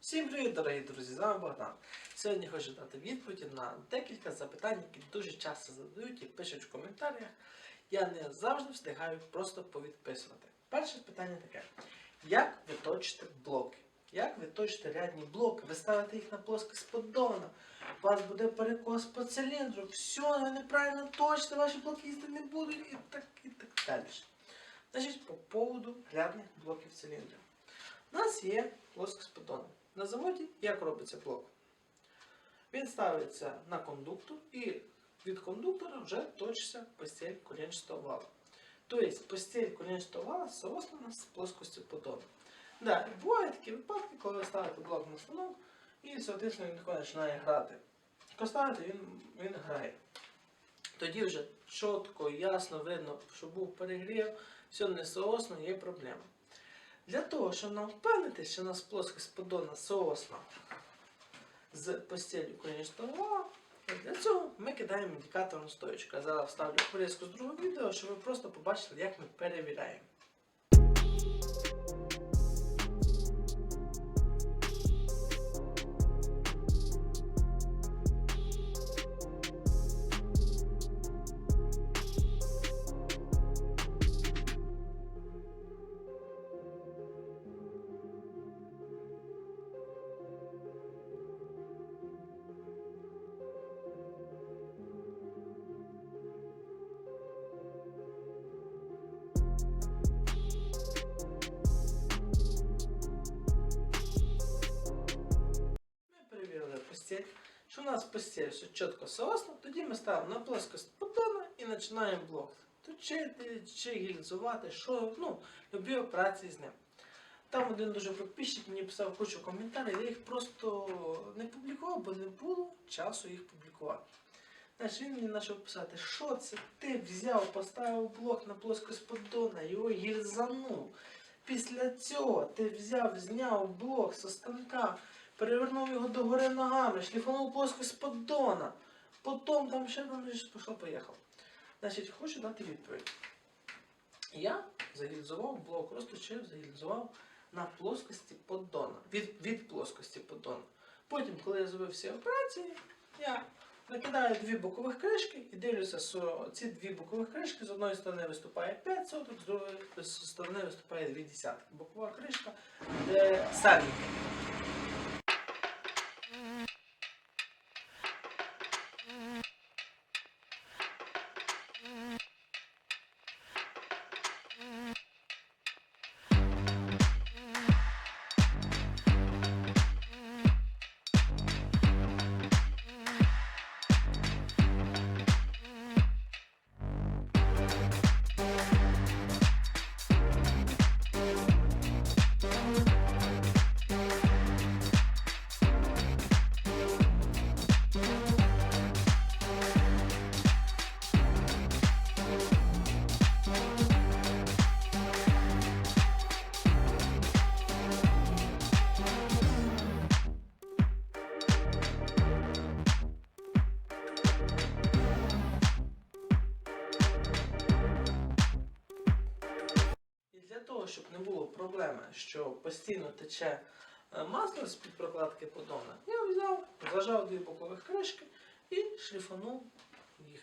Всім привіт, дорогі друзі! З вами Богдан. Сьогодні хочу дати відповіді на декілька запитань, які дуже часто задають і пишуть в коментарях. Я не завжди встигаю просто повідписувати. Перше питання таке: як ви точите блоки? Як ви точите рядні блоки? Ви ставите їх на плоскость поддона, у вас буде перекос по циліндру, все, ви неправильно точите, ваші блоки їздити не будуть і так і так далі. Значить, по поводу рядних блоків циліндрів. У нас є плоскость поддона. На заводі як робиться блок? Він ставиться на кондуктор і від кондуктора вже точиться постіль колінчатого вала. Тобто постіль колінчатого вала сооснена з плоскостю поддона. Да, і бувають такі випадки, коли ви ставите блок на станок і, соответственно, він починає грати. Коли ставите, він, він грає. Тоді вже чітко, ясно видно, що був перегрів, все не соосно, є проблема. Для того, щоб нам впевнитися, що у нас плоскость подона соосна з постелью конічного для цього ми кидаємо індикаторну стоїчку. Я зараз вставлю порізку з другого відео, щоб ви просто побачили, як ми перевіряємо. Постіль. Що у нас постіль все чітко соосно, тоді ми ставимо на плоскость поддона і починаємо блок. Точити, чи гільзувати, що, ну, любі операції з ним. Там один дуже підписчик мені писав кучу коментарів, я їх просто не публікував, бо не було часу їх публікувати. Значить, він мені почав писати, що це ти взяв, поставив блок на плоскость поддона, його гільзанув. Після цього ти взяв, зняв блок зі станка, перевернув його догори ногами, шліфанув плоскость поддона. Потім там ще там пішло поїхав. Значить, хочу дати відповідь. Я загільзував блок, розточив, загільзував на плоскості поддона. Від, від плоскості поддона. Потім, коли я зробив всі операції, я накидаю дві бокових кришки і дивлюся, що ці дві бокових кришки з одної сторони виступає 5 соток, з другої сторони виступає 2 десятки. Бокова кришка, де сальники. Проблеми, що постійно тече е, масло з-під прокладки поддона, я взяв, зажав дві бокових кришки і шліфанув їх.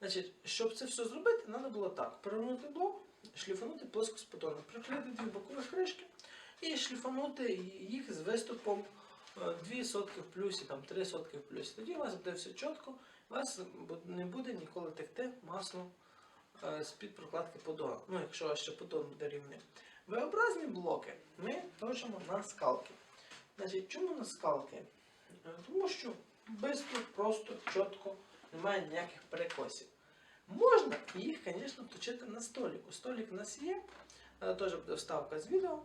Значить, щоб це все зробити, треба було так: перевернути блок, шліфанути плоскость поддона, приклеїти дві бокових кришки і шліфанути їх з виступом е, 2 сотки в плюсі, там 3 сотки в плюсі. Тоді у вас буде все чітко, у вас не буде ніколи текти масло е, з-під прокладки поддона. Ну, якщо ще поддон буде рівний. V-образні блоки ми точимо на скалки. Значить, чому на скалки? Е, Тому що швидко, просто, чітко, немає ніяких перекосів. Можна їх, звісно, точити на століку. Столік у нас є, е, теж буде вставка з відео.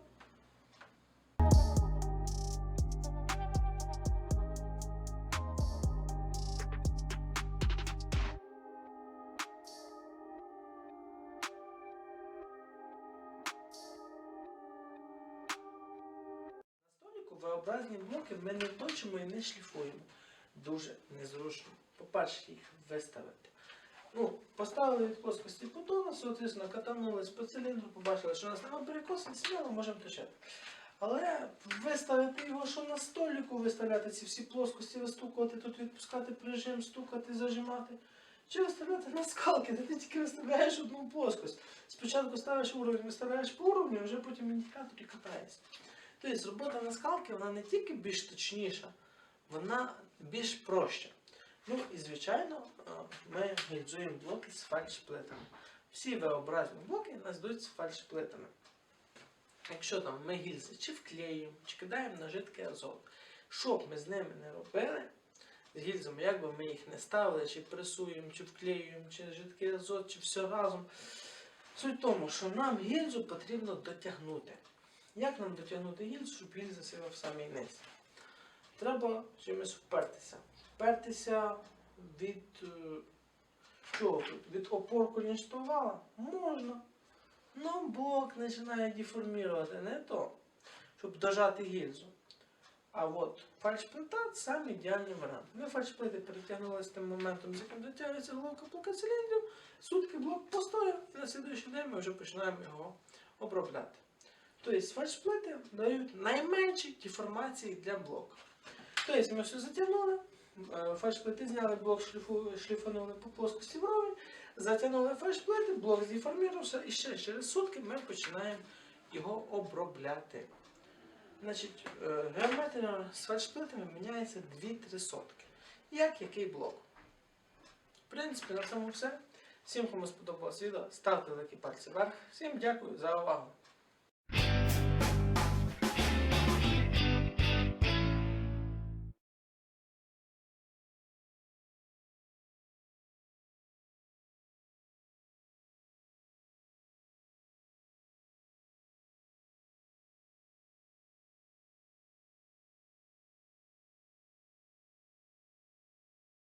V-образні блоки ми не точимо і не шліфуємо. Дуже незручно. По-перше, їх виставити. Ну, поставили від плоскості поддона, соответственно, катанулись по циліндру, побачили, що у нас немає перекосу, сміло можемо точити. Але виставити його, що на століку виставляти ці всі плоскості, вистукувати, тут відпускати прижим, стукати, зажимати. Чи виставляти на скалки, де ти тільки виставляєш одну плоскость. Спочатку ставиш уровень, виставляєш по уровню, вже потім індикатор і катаєшся. Тобто робота на скалки вона не тільки більш точніша, вона більш проща. Ну і звичайно, е, ми гільзуємо блоки з фальшплитами. Всі V-образні блоки йдуть з фальшплитами. Якщо там ми гільзи чи вклеюємо, чи кидаємо на жидкий азот, що б ми з ними не робили, з гільзами, як би ми їх не ставили, чи пресуємо, чи вклеюємо, чи жидкий азот, чи все разом. Суть в тому, що нам гільзу потрібно дотягнути. Як нам дотягнути гільзу, щоб гільза сіла в самий низ? Треба чимось впертися. Впертися від е, чого тут? Від опор колінштовала? Можна. Ну, блок починає деформувати, не то, щоб дожати гільзу. А от фальшплита це сам ідеальний варіант. Ми фальшплити перетягнули з тим моментом, з яким дотягується головка блока циліндрів, сутки блок постояв, і на слідуючий день ми вже починаємо його обробляти. Тобто фальшплити дають найменші деформації для блоку. Тобто ми все затягнули, е, фальшплити зняли, блок шліфу, шліфанули по плоскості вровень, затягнули фальшплити, блок здеформувався і ще через сутки ми починаємо його обробляти. Значить, е, геометрія з фальшплитами міняється 2-3 сотки. Як який блок. В принципі, на цьому все. Всім, кому сподобалось відео, ставте великі пальці вверх. Всім дякую за увагу.